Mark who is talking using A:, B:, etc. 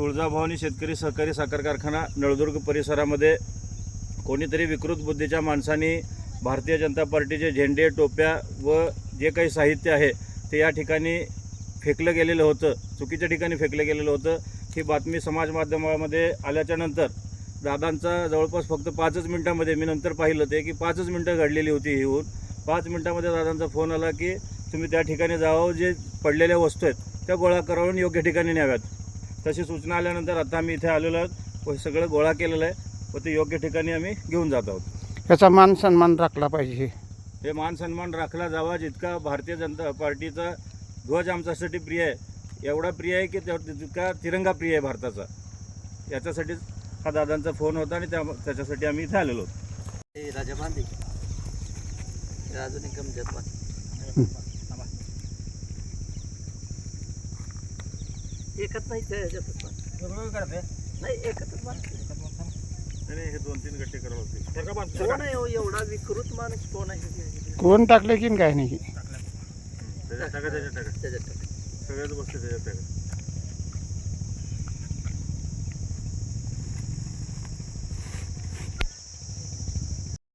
A: तुळजाभवानी शेतकरी सहकारी साखर कारखाना नळदुर्ग परिसरामध्ये कोणीतरी विकृत बुद्धीच्या माणसांनी भारतीय जनता पार्टीचे झेंडे टोप्या व जे काही साहित्य आहे ते या ठिकाणी फेकलं गेलेलं होतं. चुकीच्या ठिकाणी फेकलं गेलेलं होतं. ही बातमी समाज माध्यमामध्ये आल्याच्यानंतर दादांचा जवळपास फक्त पाचच मिनटामध्ये मी नंतर पाहिलं ते की पाचच मिनटं घडलेली होती ही होऊन पाच मिनटामध्ये दादांचा फोन आला की तुम्ही त्या ठिकाणी जावं जे पडलेल्या वस्तू आहेत त्या गोळा करावून योग्य ठिकाणी न्याव्यात. तशी सूचना आल्यानंतर आता आम्ही इथे आलेलो आहोत व हे सगळं गोळा केलेलं आहे व ते योग्य ठिकाणी आम्ही घेऊन जात आहोत.
B: याचा मान सन्मान राखला पाहिजे.
A: हे मान सन्मान राखला जावा जितका भारतीय जनता पार्टीचा ध्वज आमच्यासाठी प्रिय आहे एवढा प्रिय आहे की त्या- तितका तिरंगा प्रिय आहे भारताचा. याच्यासाठीच हा दादांचा फोन होता आणि त्या त्याच्यासाठी आम्ही इथे आलेलो होतो
C: हे राजा बांधे. हे अजून एक गमजत बांध एकच नाही त्या ह्याच्यातच बांध नाही बांध
A: नाही हे दोन तीन गट्टे करावं लागतील.
C: कोण आहे हो एवढा विकृत माणूस? कोण आहे?
B: कोण टाकले की काय नाही?
A: त्याच्यात टाका त्याच्यात टाका.
C: त्याच्यात
A: सगळ्याच गोष्टी त्याच्यात टाका.